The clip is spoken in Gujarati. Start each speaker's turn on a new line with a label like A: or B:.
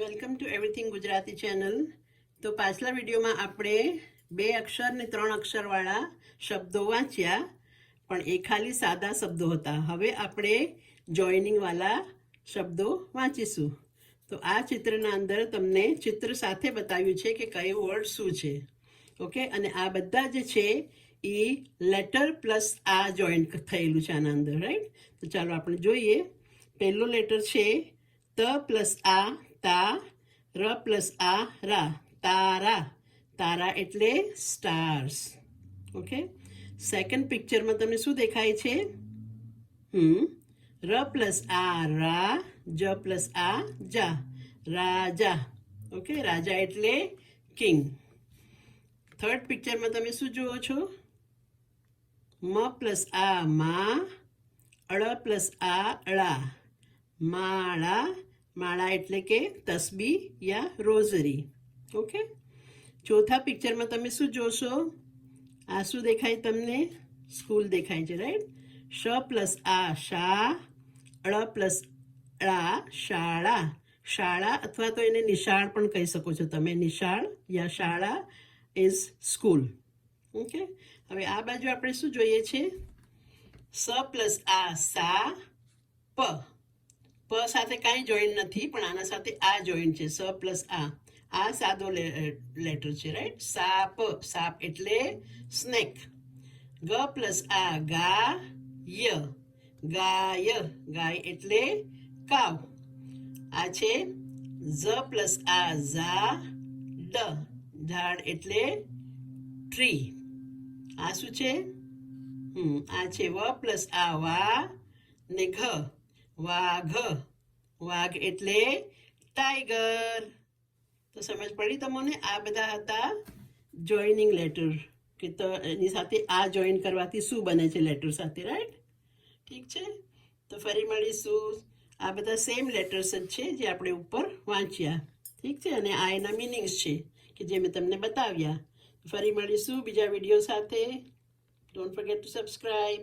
A: Welcome to everything Gujarati channel. તો પાછલા વિડીયોમાં આપણે બે અક્ષર ને ત્રણ અક્ષરવાળા શબ્દો વાંચ્યા, પણ એ ખાલી સાદા શબ્દો હતા. હવે આપણે જોઈનિંગવાળા શબ્દો વાંચીશું. તો આ ચિત્રના અંદર તમને ચિત્ર સાથે બતાવ્યું છે કે કયો વર્ડ શું છે. ઓકે અને આ બધા જે છે, એ લેટર પ્લસ આ જોઈન્ટ થયેલું છે આના અંદર રાઈટ તો ચાલો આપણે જોઈએ. પહેલો લેટર છે ત પ્લસ આ તા, ર પ્લસ આ, રા, તારા તારા એટલે સ્ટાર્સ ઓકે? સેકન્ડ પિક્ચરમાં તમને શું દેખાય છે? હમ? ર પ્લસ આ, રા, જ પ્લસ આ, જા, રાજા. ઓકે? રાજા એટલે કિંગ થર્ડ પિક્ચરમાં તમે શું જુઓ છો? મ પ્લસ આ, મા, અળ પ્લસ આ, અળા. માળા માળા એટલે કે તસબી યા રોઝરી. ઓકે ચોથા પિક્ચરમાં તમે શું જોશો? આ શું દેખાય તમને? સ્કૂલ દેખાય છે રાઈટ શ પ્લસ આ શા અળ પ્લસ ળા, શાળા. શાળા અથવા તો એને નિશાળ પણ કહી શકો છો તમે. નિશાળ યા શાળા ઇઝ સ્કૂલ ઓકે હવે આ બાજુ આપણે શું જોઈએ છે? સ પ્લસ આ સા પ. પ સાથે કાંઈ જોઈન્ટ નથી, પણ આના સાથે આ જોઈન્ટ છે, સ પ્લસ આ. આ સાદો લેટર છે રાઈટ સાપ સાપ એટલે સ્નેક ગ પ્લસ આ ગા ય ગાય ગાય એટલે કાવ આ છે ઝ પ્લસ આ ઝા ડ ઝાડ એટલે ટ્રી આ શું છે? હમ, આ છે વ પ્લસ આ, વા ને ઘ. વાઘ. વાઘ એટલે ટાઈગર તો સમજ પડી તમને? આ બધા હતા જોઈનિંગ લેટર કે તો એની સાથે આ જોઈન કરવાથી શું બને છે લેટર સાથે રાઈટ ઠીક છે? તો ફરી મળીશું. આ બધા સેમ લેટર્સ જ છે જે આપણે ઉપર વાંચ્યા. ઠીક છે? અને આ એના મિનિંગ્સ છે કે જે મેં તમને બતાવ્યા. ફરી મળીશું બીજા વીડિયો સાથે. Don't forget two subscribe